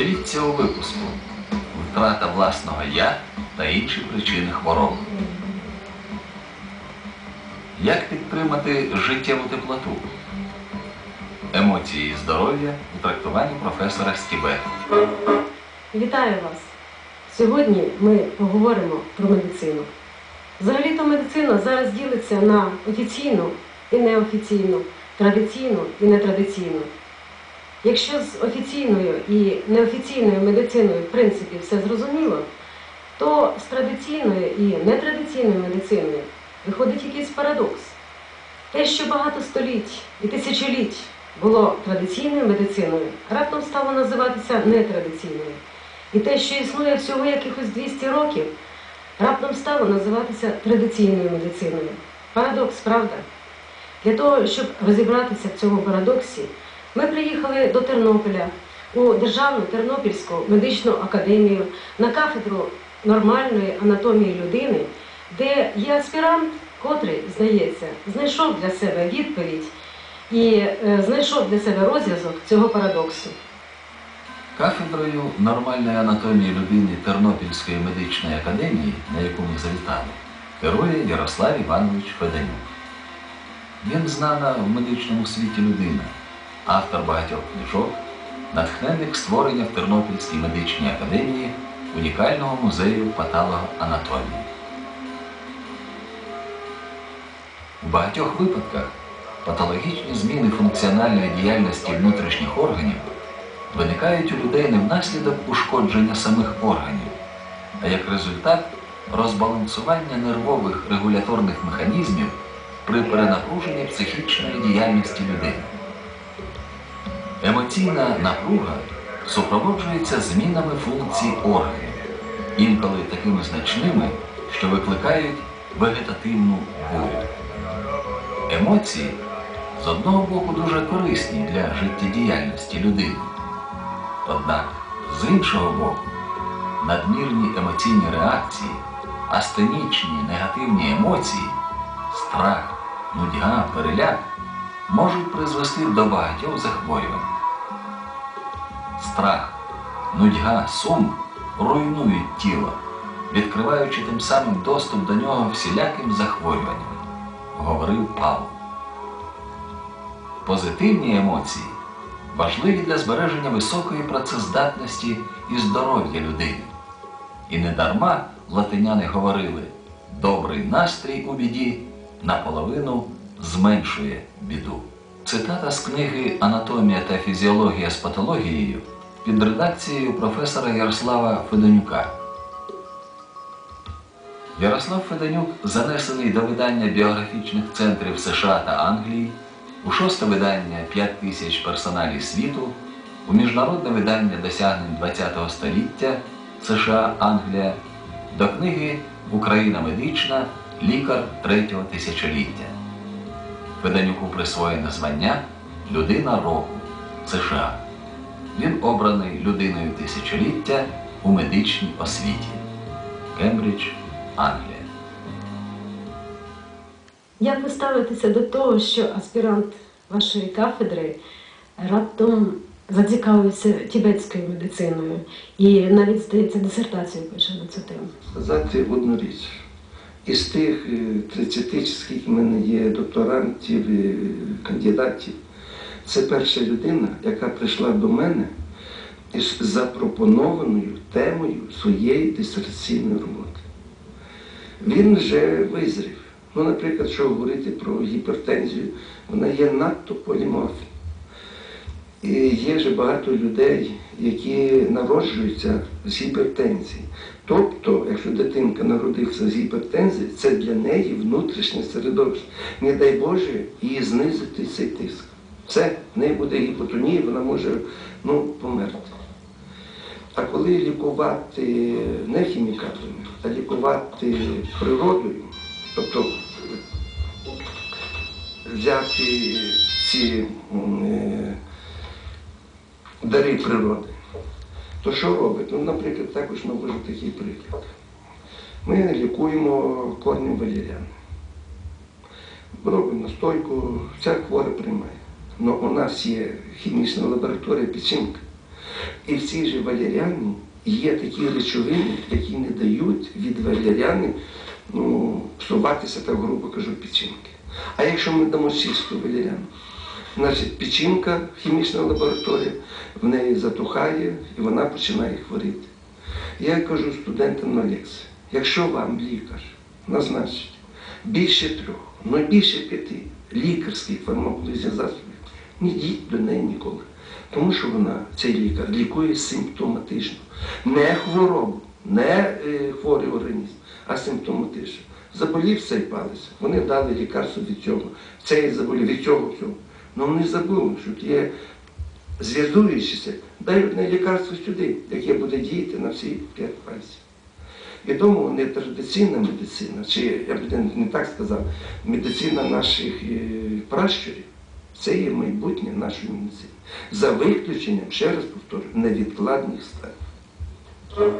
Дивіться у випуску втрата власного я та інші причини хвороб. Як підтримати життєву теплоту? Емоції здоров'я у трактуванні професора Стібе. Вітаю вас! Сьогодні ми поговоримо про медицину. Взагалі-то медицина зараз ділиться на офіційну і неофіційну, традиційну і нетрадиційну. Якщо з офіційною і неофіційною медициною в принципі все зрозуміло, то з традиційною і нетрадиційною медициною виходить якийсь парадокс. Те, що багато століть і тисячоліть було традиційною медициною, раптом стало називатися нетрадиційною. І те, що існує всього якихось 200 років, раптом стало називатися традиційною медициною. Парадокс, правда? Для того, щоб розібратися в цьому парадоксі, ми приїхали до Тернополя у Державну Тернопільську медичну академію на кафедру нормальної анатомії людини, де є аспірант, котрий, здається, знайшов для себе відповідь і е, знайшов для себе розв'язок цього парадоксу. Кафедрою нормальної анатомії людини Тернопільської медичної академії, на яку ми завітали, керує Ярослав Іванович Феденюк. Він знана в медичному світі людина, автор багатьох книжок, натхненник створення в Тернопільській медичній академії унікального музею патологоанатомії. У багатьох випадках патологічні зміни функціональної діяльності внутрішніх органів виникають у людей не внаслідок ушкодження самих органів, а як результат розбалансування нервових регуляторних механізмів при перенапруженні психічної діяльності людини. Емоційна напруга супроводжується змінами функцій органів, інколи такими значними, що викликають вегетативну бурю. Емоції з одного боку дуже корисні для життєдіяльності людини. Однак, з іншого боку, надмірні емоційні реакції, астенічні негативні емоції, страх, нудьга, переляк можуть призвести до багатьох захворювань. Страх, нудьга, сум руйнують тіло, відкриваючи тим самим доступ до нього всіляким захворюванням, говорив Павло. Позитивні емоції важливі для збереження високої працездатності і здоров'я людини. І недарма латиняни говорили, добрий настрій у біді наполовину зменшує біду. Цитата з книги Анатомія та фізіологія з патологією під редакцією професора Ярослава Феденюка. Ярослав Феденюк занесений до видання біографічних центрів США та Англії у шосте видання 5 тисяч персоналів світу, у міжнародне видання досягнень ХХ століття США Англія до книги Україна медична, лікар третього тисячоліття. Феденюку присвоєне звання Людина року США. Він обраний людиною тисячоліття у медичній освіті. Кембридж, Англія. Як ви ставитеся до того, що аспірант вашої кафедри раптом зацікавився тібетською медициною і навіть, здається, дисертацію пише на цю тему? сказати одну річ. Із тих е, 30, чи скільки в мене є докторантів, кандидатів, це перша людина, яка прийшла до мене із запропонованою темою своєї дисертаційної роботи. Він вже визрів. Ну, наприклад, що говорити про гіпертензію, вона є надто поліморфна. І є вже багато людей, які народжуються з гіпертензії. Тобто, якщо дитинка народився з гіпертензією, це для неї внутрішнє середовище. Не дай Боже її знизити цей тиск. Все, в неї буде гіпотонія, вона може ну, померти. А коли лікувати не хімікатами, а лікувати природою, тобто взяти ці м, дари природи, то що робить? Ну, наприклад, також навожу такий приклад. Ми лікуємо корнем валіряни. Робимо настойку, вся хвора приймає. Але у нас є хімічна лабораторія печінка. І в цій же валеріані є такі речовини, які не дають від валеріани ну, псуватися, так грубо кажу, печінки. А якщо ми дамо чисту валеріану, значить печінка, хімічна лабораторія, в неї затухає і вона починає хворіти. Я кажу студентам на лекції, якщо вам лікар назначить більше трьох, ну більше п'яти лікарських фармакологічних засобів, не йдіть до неї ніколи. Тому що вона, цей лікар, лікує симптоматично. Не хворобу, не е, хворий організм, а симптоматично. Заболів цей палець, вони дали лікарство від цього. Цей заболів від цього цього. Ну вони забули, що є зв'язуючися, дай одне лікарство сюди, яке буде діяти на всі п'ять пальців. І тому не традиційна медицина, чи я б не- не так сказав, медицина наших е, пращурів, це є майбутнє нашої медицини. За виключенням, ще раз повторю, невідкладних стадій.